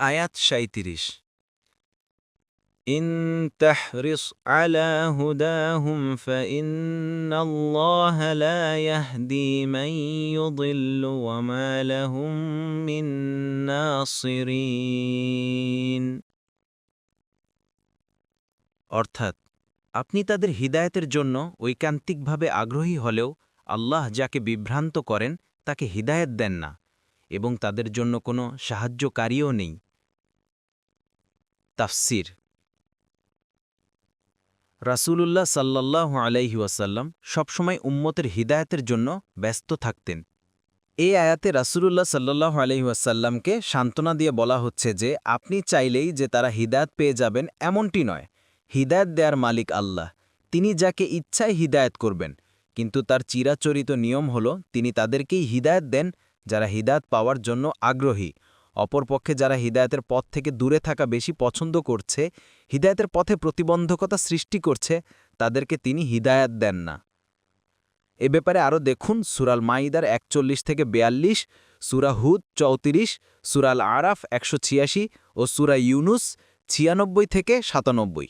আয়াত সাঁত্রিশ إن تحرص على هداهم فإن الله لا يهدي من يضل وما لهم من ناصرين অর্থাৎ আপনি তাদের হিদায়তের জন্য ঐকান্তিকভাবে আগ্রহী হলেও আল্লাহ যাকে বিভ্রান্ত করেন তাকে হিদায়ত দেন না এবং তাদের জন্য কোনো সাহায্যকারীও নেই তাফসির। রাসূলুল্লাহ সাল্লাহ আলাইহি ওয়াসাল্লাম সবসময় উম্মতের হিদায়তের জন্য ব্যস্ত থাকতেন। এই আয়াতে রাসূলুল্লাহ সাল্লাহ আলাইহি ওয়াসাল্লামকে সান্ত্বনা দিয়ে বলা হচ্ছে যে, আপনি চাইলেই যে তারা হিদায়ত পেয়ে যাবেন এমনটি নয়। হিদায়ত দেয়ার মালিক আল্লাহ। তিনি যাকে ইচ্ছায় হিদায়ত করবেন, কিন্তু তার চিরাচরিত নিয়ম হল তিনি তাদেরকেই হিদায়ত দেন যারা হিদায়ত পাওয়ার জন্য আগ্রহী। অপরপক্ষে যারা হৃদায়তের পথ থেকে দূরে থাকা বেশি পছন্দ করছে, হৃদায়তের পথে প্রতিবন্ধকতা সৃষ্টি করছে, তাদেরকে তিনি হৃদায়ত দেন না। এ ব্যাপারে আরও দেখুন, সুরাল মাইদার একচল্লিশ থেকে বেয়াল্লিশ, সুরা হুদ চৌত্রিশ, সুরাল আরাফ একশো ছিয়াশি ও সুরা ইউনুস ছিয়ানব্বই থেকে সাতানব্বই।